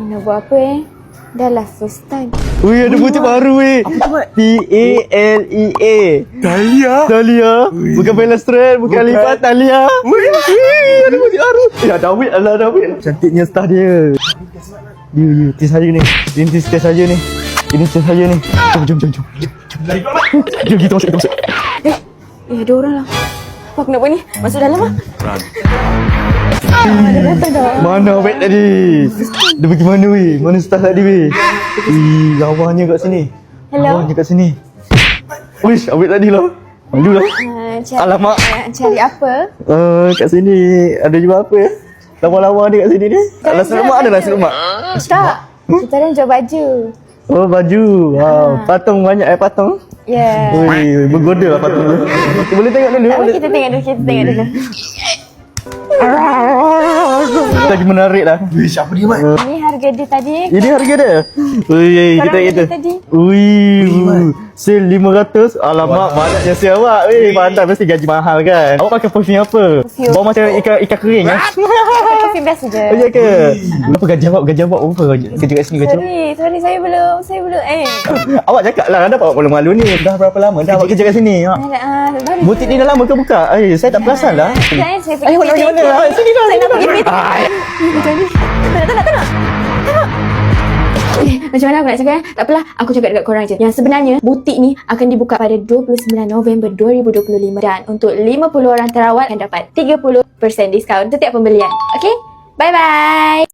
Ni nak buat apa eh? Dah lah first time. Ui, ada butik baru weh. Apa tu, Mat? P-A-L-E-A. Dahlia. Dahlia. Bukan Pelastren, bukan Bukan. lipat Dahlia. Wih, wih, ada butik baru. Eh, ada duit, Allah ada duit. Cantiknya star dia. You, you, tis saja ni. Ini tis tis saja ni. Ini tis saja ni. Jom, jom, jom, jom. Jom, kita masuk, kita masuk. Eh, eh ada orang lah. Apa aku nak buat ni? Masuk dalam lah. Ah, dia. Mana wet tadi? Dia pergi mana weh? Mana star tadi weh? Wih, lawanya kat sini. Hello? Lawanya kat sini. Wish, awet tadi lah. Malu lah. Uh, cari, Alamak. Uh, cari apa? Uh, kat sini ada jual apa ya? Lawa-lawa ni kat sini ni. Tak Nasi ada lemak ada nasi lemak. Tak. Kita orang jual baju. Oh baju. Wow, patung banyak eh patung. Ya. Yeah. Ui, bergoda lah patung tu. Boleh tengok dulu. Tak Boleh. kita tengok dulu, kita tengok dulu. Lagi menarik lah. Wih, siapa dia, Mat? Ini harga dia tadi. Ini harga dia. Ui, kita kita. beli tadi. Ui, Mat. sale 500. Alamak, banyaknya sale awak. Weh, pandai mesti gaji mahal kan. Awak pakai perfume apa? Perfume. Bau macam ikan ikan kering ah. Kopi biasa je. Oh, ya ke? Apa gaji awak? Gaji awak berapa kerja kat sini gaji awak? Sorry, sorry saya belum, saya belum. Eh. Awak cakap lah, kenapa awak malu-malu ni? Dah berapa lama dah awak kerja kat sini? Ha? Ah, Butik ni dah lama ke buka? Eh, saya tak perasan lah. Eh, saya Eh, pergi pergi meeting. mana? Ah, Sini dah, Saya nak pergi Eh, Macam ni. Tak nak, tak nak. Tak nak. Eh, macam mana aku nak cakap eh? Tak apalah, aku cakap dekat korang je. Yang sebenarnya, butik ni akan dibuka pada 29 November 2025 dan untuk 50 orang terawat akan dapat 30% diskaun setiap pembelian. Okay? Bye-bye.